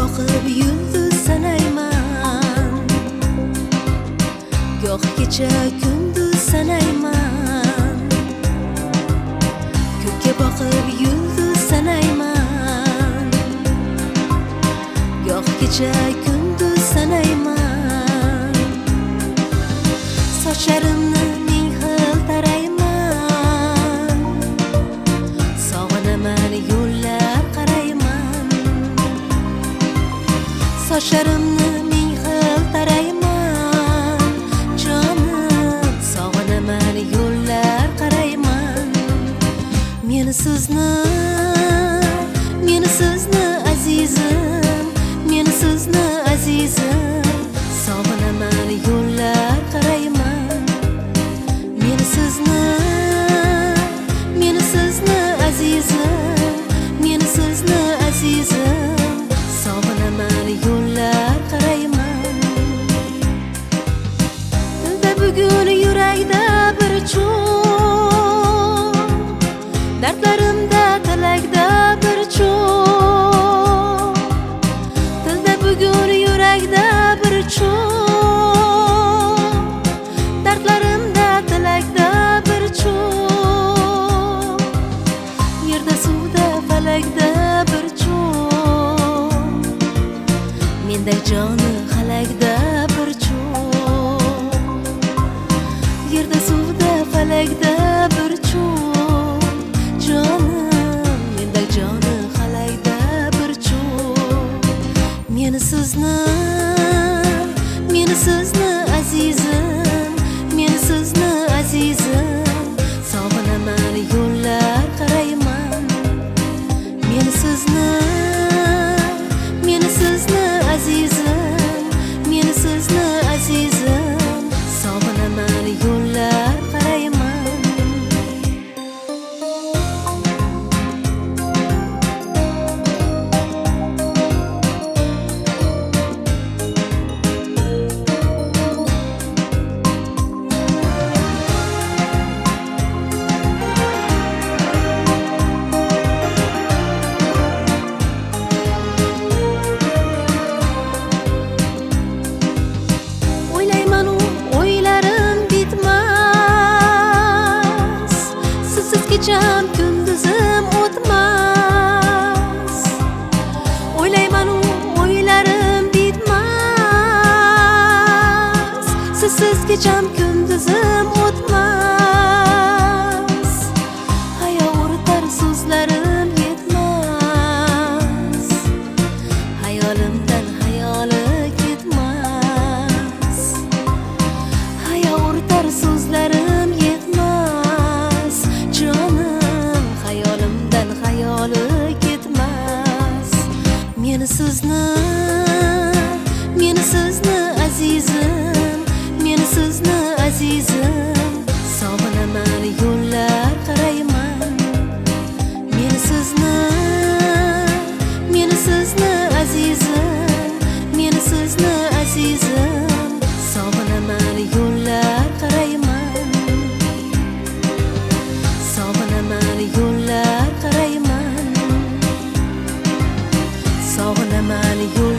boqib yulduz sanayman goh kecha kunduz sanayman ko'kka boqib yulduz sanayman goh kecha kunduz sanayman sochlarimni sochlarimni ming xil tarayman. Jonim sog'inaman yo'llar qarayman. Meni sizni meni sizni azizim meni sizni azizim. Bugun yurakda bir cho'g' dardlarimda tilakda bir cho'g' dilda bugun yurakda bir cho'g' dardlarimda tilakda bir cho'g' yerda suvda falakda bir cho'g' menday joni sizsiz kecham kunduzim o'tmas o'ylayman u o'ylarim bitmas sizsiz kecham kunduzim sizni meni sizni azizim meni sizni azizim. money